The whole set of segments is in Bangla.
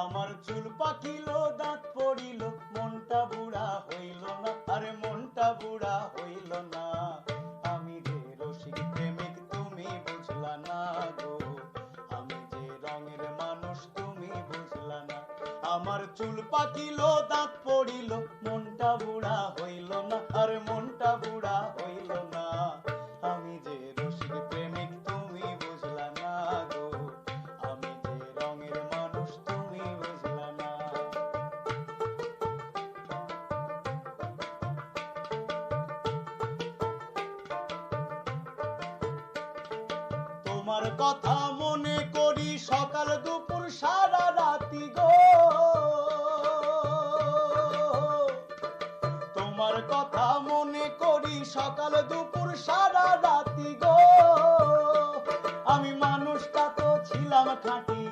চুল পাকিল, দাঁত পড়িল, মনটা বুড়া হইল না, আরে মনটা বুড়া হইল না। আমি যে রসিক প্রেমিক, তুমি বুঝলা না গো। আমি যে রঙের মানুষ, তুমি বুঝলা না। আমার চুল পাকিল, দাঁত পড়িল, মনটা বুড়া হইল তোমার কথা মনে করি সকাল দুপুর সারা রাতি গো। তোমার কথা মনে করি সকাল দুপুর সারা রাতি গো। আমি মানুষটা তো ছিলাম খাঁটি।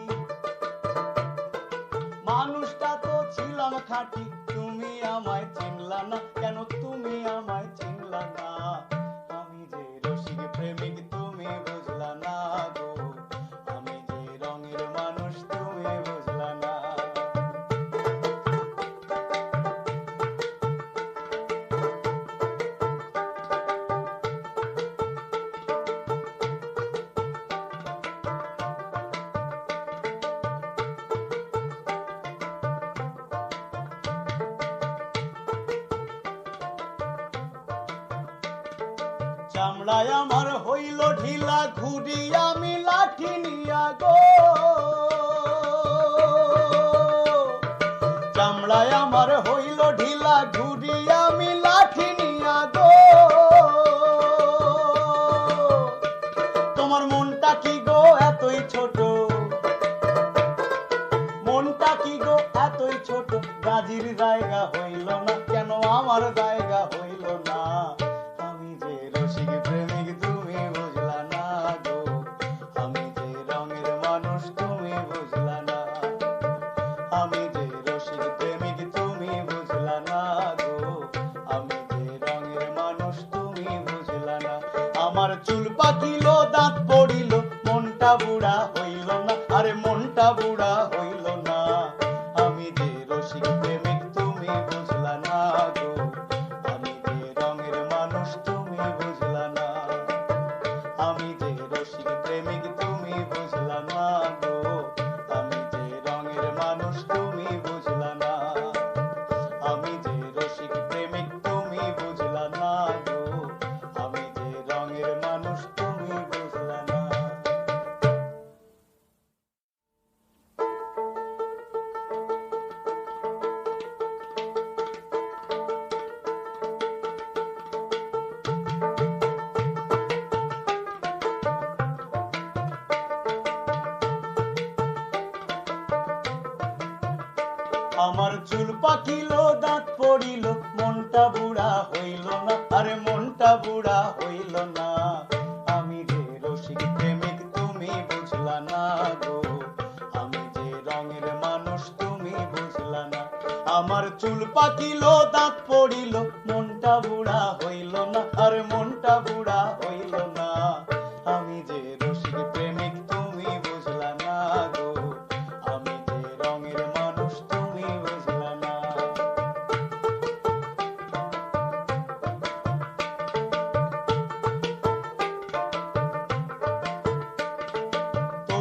মানুষটা তো ছিলাম খাঁটি। তুমি আমায় চিনলা না, কেন তুমি আমায় চিনলা না? চামড়ায় আমার হইল ঢিলা ঘুরি আমি লাঠি নিয়া গো। চামড়ায় আমার হইল ঢিলা ঘুরি আমি লাঠি নিয়া গো। তোমার মনটা কি গো এতই ছোট? মনটা কি গো এতই ছোট? গাজির জায়গা হইল না কেন আমার দাঁত পড়িল মনটা বুড়া হইল না। আরে মনটা বুড়া চুল পাকিল, দাঁত পড়িল, মনটা বুড়া হইল না, আরে মনটা বুড়া হইল না। আমি যে রসিক প্রেমিক, তুমি বুঝলা না গো। আমি যে রঙের মানুষ, তুমি বুঝলা না। আমার চুল পাকিল, দাঁত পড়িল, মনটা বুড়া হইল না, আরে মনটা বুড়া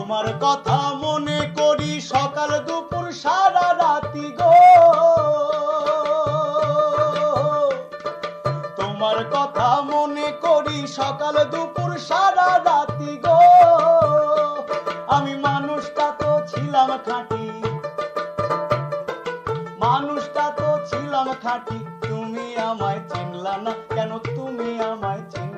তোমার কথা মনে করি সকাল দুপুর সারা রাতি গো। তোমার কথা মনে করি সকাল দুপুর সারা রাতি গো। আমি মানুষটা তো ছিলাম খাঁটি। মানুষটা তো ছিলাম খাঁটি। তুমি আমায় চিনলা না, কেন তুমি আমায় চিনলা?